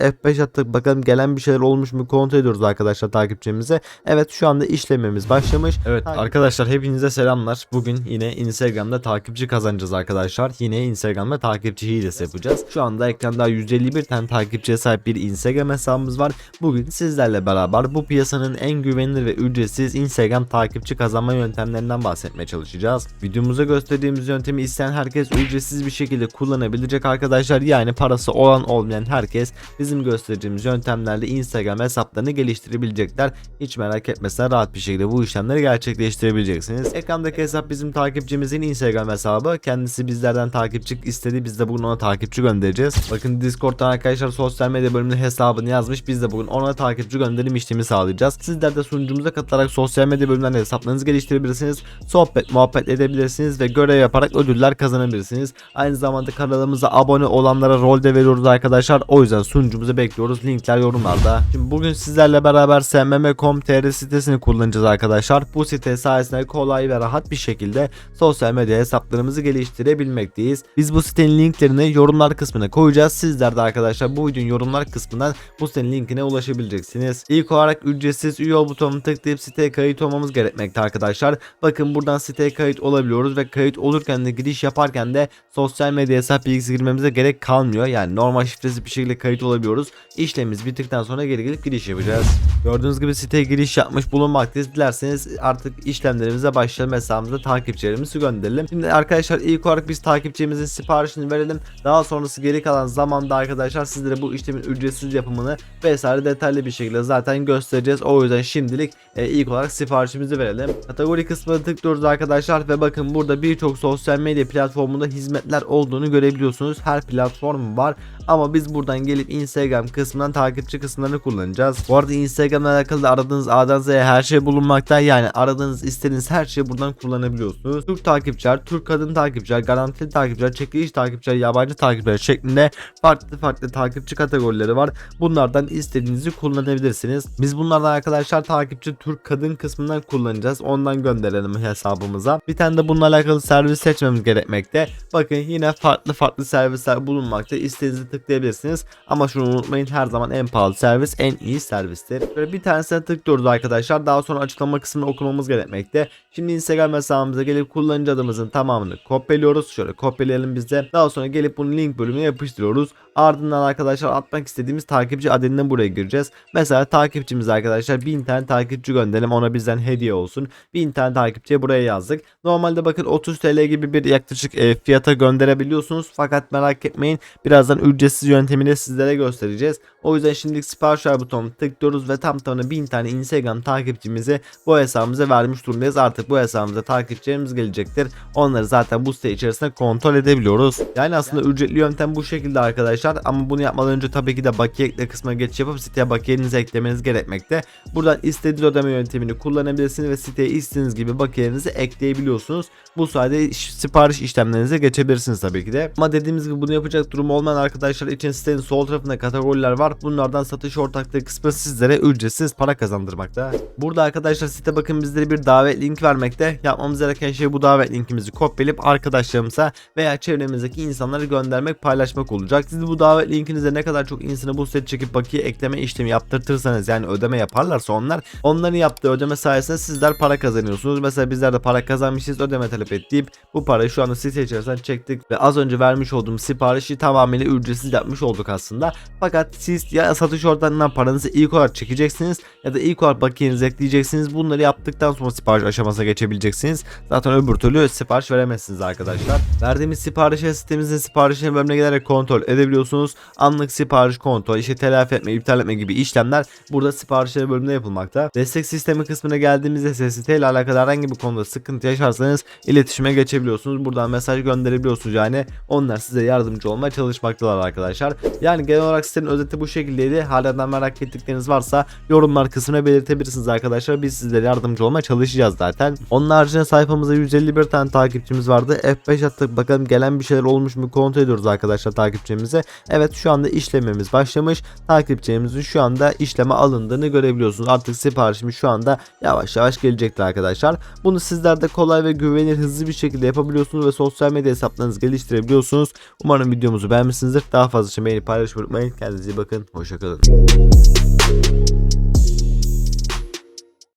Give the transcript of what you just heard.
F5 attık bakalım gelen bir şeyler olmuş mu kontrol ediyoruz arkadaşlar takipçimize. Evet şu anda işlememiz başlamış. Evet Takip- arkadaşlar hepinize selamlar. Bugün yine Instagram'da takipçi kazanacağız arkadaşlar. Yine Instagram'da takipçi hilesi yapacağız. Şu anda ekranda 151 tane takipçiye sahip bir Instagram hesabımız var. Bugün sizlerle beraber bu piyasanın en güvenilir ve ücretsiz Instagram takipçi kazanma yöntemlerinden bahsetmeye çalışacağız. Videomuza gösterdiğimiz yöntemi isteyen herkes ücretsiz bir şekilde kullanabilecek arkadaşlar. Yani parası olan olmayan herkes bizim göstereceğimiz yöntemlerle Instagram hesaplarını geliştirebilecekler. Hiç merak etmesen rahat bir şekilde bu işlemleri gerçekleştirebileceksiniz. Ekrandaki hesap bizim takipçimizin Instagram hesabı. Kendisi bizlerden takipçi istedi. Biz de bugün ona takipçi göndereceğiz. Bakın Discord'dan arkadaşlar sosyal medya bölümünde hesabını yazmış. Biz de bugün ona takipçi gönderim işlemi sağlayacağız. Sizler de sunucumuza katılarak sosyal medya bölümünden hesaplarınızı geliştirebilirsiniz. Sohbet, muhabbet edebilirsiniz ve görev yaparak ödüller kazanabilirsiniz. Aynı zamanda kanalımıza abone olanlara rol de veriyoruz arkadaşlar. O yüzden sunucumuzu bekliyoruz. Linkler yorumlarda. Şimdi bugün sizlerle beraber smm.com.tr sitesini kullanacağız arkadaşlar. Bu site sayesinde kolay ve rahat bir şekilde sosyal medya hesaplarımızı geliştirebilmekteyiz. Biz bu sitenin linklerini yorumlar kısmına koyacağız. Sizler de arkadaşlar bu videonun yorumlar kısmından bu sitenin linkine ulaşabileceksiniz. İlk olarak ücretsiz üye ol butonunu tıklayıp siteye kayıt olmamız gerekmekte arkadaşlar. Bakın buradan siteye kayıt olabiliyoruz ve kayıt olurken de giriş yaparken de sosyal medya hesap bilgisi girmemize gerek kalmıyor. Yani normal şifresiz bir şekilde kayıt olabiliyoruz. İşlemimiz bittikten sonra geri gelip giriş yapacağız. Gördüğünüz gibi siteye giriş yapmış bulunmaktayız. Dilerseniz artık işlemlerimize başlayalım. Hesabımıza takipçilerimizi gönderelim. Şimdi arkadaşlar ilk olarak biz takipçimizin siparişini verelim. Daha sonrası geri kalan zamanda arkadaşlar sizlere bu işlemin ücretsiz yapımını vesaire detaylı bir şekilde zaten göstereceğiz. O yüzden şimdilik e, ilk olarak siparişimizi verelim. Kategori kısmına tıklıyoruz arkadaşlar ve bakın burada birçok sosyal medya platformunda hizmetler olduğunu görebiliyorsunuz. Her platform var ama biz buradan gelip Instagram kısmından takipçi kısımlarını kullanacağız. Bu arada Instagram'la alakalı da aradığınız A'dan Z'ye her şey bulunmakta. Yani aradığınız istediğiniz her şeyi buradan kullanabiliyorsunuz. Türk takipçiler, Türk kadın takipçiler, garantili takipçiler, çekiliş takipçiler, yabancı takipçiler şeklinde farklı farklı takipçi kategorileri var. Bunlardan istediğinizi kullanabilirsiniz. Biz bunlardan arkadaşlar takipçi Türk kadın kısmından kullanacağız. Ondan gönderelim hesabımıza. Bir tane de bununla alakalı servis seçmemiz gerekmekte. Bakın yine farklı farklı servisler bulunmakta. İstediğinizi tıklayabilirsiniz. Ama şunu unutmayın her zaman en pahalı servis en iyi servistir. Böyle bir tanesine tıklıyoruz arkadaşlar. Daha sonra açıklama kısmını okumamız gerekmekte. Şimdi Instagram hesabımıza gelip kullanıcı adımızın tamamını kopyalıyoruz. Şöyle kopyalayalım biz de. Daha sonra gelip bunu link bölümüne yapıştırıyoruz. Ardından arkadaşlar atmak istediğimiz takipçi adını buraya gireceğiz. Mesela takipçimiz arkadaşlar 1000 tane takipçi gönderelim ona bizden hediye olsun. 1000 tane takipçiye buraya yazdık. Normalde bakın 30 TL gibi bir yaklaşık e, fiyata gönderebiliyorsunuz. Fakat merak etmeyin birazdan ücretsiz yöntemini sizlere göstereceğiz. O yüzden şimdilik sipariş ver butonuna tıklıyoruz ve tam tamına 1000 tane Instagram takipçimizi bu hesabımıza vermiş durumdayız. Artık bu hesabımıza takipçilerimiz gelecektir. Onları zaten bu site içerisinde kontrol edebiliyoruz. Yani aslında ücretli yöntem bu şekilde arkadaşlar ama bunu yapmadan önce tabii ki de bakiye ekle kısmına geçiş yapıp siteye bakiyenizi eklemeniz gerekmekte. Buradan istediğiniz ödeme yöntemini kullanabilirsiniz ve siteye istediğiniz gibi bakiyelerinizi ekleyebiliyorsunuz. Bu sayede iş- sipariş işlemlerinize geçebilirsiniz tabii ki de. Ama dediğimiz gibi bunu yapacak durumu olmayan arkadaşlar için sitenin sol tarafında kategoriler var. Bunlardan satış ortaklığı kısmı sizlere ücretsiz para kazandırmakta. Burada arkadaşlar site bakın bizlere bir davet linki vermekte. Yapmamız gereken şey bu davet linkimizi kopyalayıp arkadaşlarımıza veya çevremizdeki insanlara göndermek, paylaşmak olacak. Siz bu davet linkinize ne kadar çok insanı bu site çekip bakiye ekleme işlemi yaptırtırsanız yani ödeme yaparlarsa onlar onların yaptığı ödeme sayesinde sizler para kazanıyorsunuz. Mesela bizler de para kazanmışız ödeme talep ettiğim bu parayı şu anda site içerisinden çektik ve az önce vermiş olduğum siparişi tamamıyla ücretsiz yapmış olduk aslında. Fakat siz ya satış ortamından paranızı ilk olarak çekeceksiniz ya da ilk olarak bakiyenizi ekleyeceksiniz. Bunları yaptıktan sonra sipariş aşamasına geçebileceksiniz. Zaten öbür türlü sipariş veremezsiniz arkadaşlar. Verdiğimiz siparişe sitemizin siparişine bölümüne giderek kontrol edebiliyorsunuz. Anlık sipariş kontrol, işte telafi etme, iptal etme gibi işlemler burada siparişler bölümünde yapılmakta. Destek sistemi kısmına geldiğimizde SST ile alakalı herhangi bir konuda sıkıntı yaşarsanız iletişime geçebiliyorsunuz. Buradan mesaj gönderebiliyorsunuz yani. Onlar size yardımcı olmaya çalışmaktalar arkadaşlar arkadaşlar. Yani genel olarak sitenin özeti bu şekildeydi. Halen merak ettikleriniz varsa yorumlar kısmına belirtebilirsiniz arkadaşlar. Biz sizlere yardımcı olmaya çalışacağız zaten. Onun haricinde sayfamızda 151 tane takipçimiz vardı. F5 attık bakalım gelen bir şeyler olmuş mu kontrol ediyoruz arkadaşlar takipçimize. Evet şu anda işlememiz başlamış. Takipçimizin şu anda işleme alındığını görebiliyorsunuz. Artık siparişimiz şu anda yavaş yavaş gelecektir arkadaşlar. Bunu sizler de kolay ve güvenilir hızlı bir şekilde yapabiliyorsunuz ve sosyal medya hesaplarınızı geliştirebiliyorsunuz. Umarım videomuzu beğenmişsinizdir. Daha daha fazla için beğenip paylaşmayı unutmayın. Kendinize iyi bakın. Hoşçakalın.